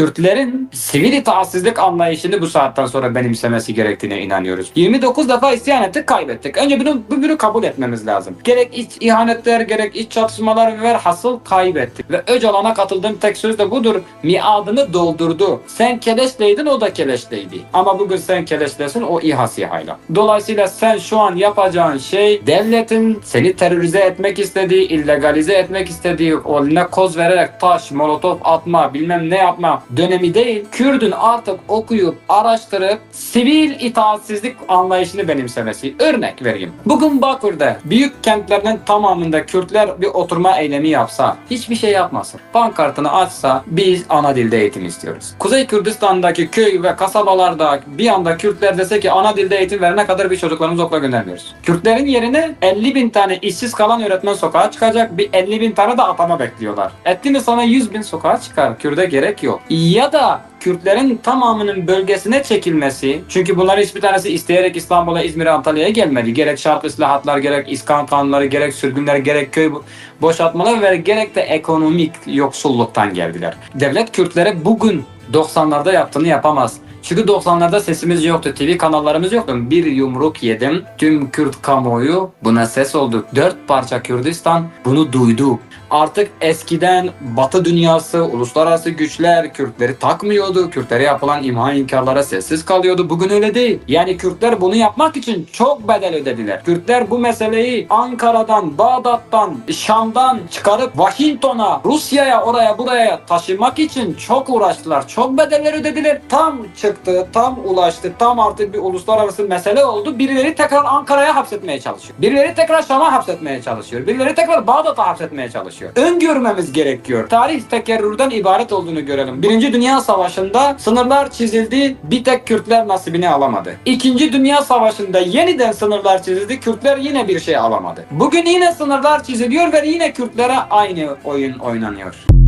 Kürtlerin sivil itaatsizlik anlayışını bu saatten sonra benimsemesi gerektiğine inanıyoruz. 29 defa isyan ettik, kaybettik. Önce bunu, bu bunu kabul etmemiz lazım. Gerek iç ihanetler, gerek iç çatışmalar ve hasıl kaybettik. Ve Öcalan'a katıldığım tek söz de budur. Miadını doldurdu. Sen keleşleydin, o da keleşleydi. Ama bugün sen keleşlesin, o İHA SİHA'yla. Dolayısıyla sen şu an yapacağın şey devletin seni terörize etmek istediği, illegalize etmek istediği, o koz vererek taş, molotof atma, bilmem ne yapma dönemi değil. Kürdün artık okuyup, araştırıp sivil itaatsizlik anlayışını benimsemesi. Örnek vereyim. Bugün Bakır'da büyük kentlerinin tamamında Kürtler bir oturma eylemi yapsa, hiçbir şey yapmasın. Pankartını açsa biz ana dilde eğitim istiyoruz. Kuzey Kürdistan'daki köy ve kasabalarda bir anda Kürtler dese ki ana dilde eğitim verene kadar biz çocuklarımızı okula göndermiyoruz. Kürtlerin yerine 50 bin tane işsiz kalan öğretmen sokağa çıkacak. Bir 50 bin tane de atama bekliyorlar. Etti sana 100 bin sokağa çıkar. Kürde gerek yok. Ya da Kürtlerin tamamının bölgesine çekilmesi. Çünkü bunların hiçbir tanesi isteyerek İstanbul'a, İzmir'e, Antalya'ya gelmedi. Gerek şark islahatlar, gerek iskan kanunları, gerek sürgünler, gerek köy boşaltmalar ve gerek de ekonomik yoksulluktan geldiler. Devlet Kürtlere bugün 90'larda yaptığını yapamaz. Çünkü 90'larda sesimiz yoktu. TV kanallarımız yoktu. Bir yumruk yedim. Tüm Kürt kamuoyu buna ses oldu. Dört parça Kürdistan bunu duydu. Artık eskiden Batı dünyası, uluslararası güçler Kürtleri takmıyordu. Kürtlere yapılan imha inkarlara sessiz kalıyordu. Bugün öyle değil. Yani Kürtler bunu yapmak için çok bedel ödediler. Kürtler bu meseleyi Ankara'dan, Bağdat'tan, Şam'dan çıkarıp Washington'a, Rusya'ya, oraya buraya taşımak için çok uğraştılar. Çok bedeller ödediler. Tam çıktı, tam ulaştı, tam artık bir uluslararası mesele oldu. Birileri tekrar Ankara'ya hapsetmeye çalışıyor. Birileri tekrar Şam'a hapsetmeye çalışıyor. Birileri tekrar Bağdat'a hapsetmeye çalışıyor. Öngörmemiz gerekiyor. Tarih tekerrürden ibaret olduğunu görelim. Birinci Dünya Savaşı'nda sınırlar çizildi. Bir tek Kürtler nasibini alamadı. İkinci Dünya Savaşı'nda yeniden sınırlar çizildi. Kürtler yine bir şey alamadı. Bugün yine sınırlar çiziliyor ve yine Kürtlere aynı oyun oynanıyor.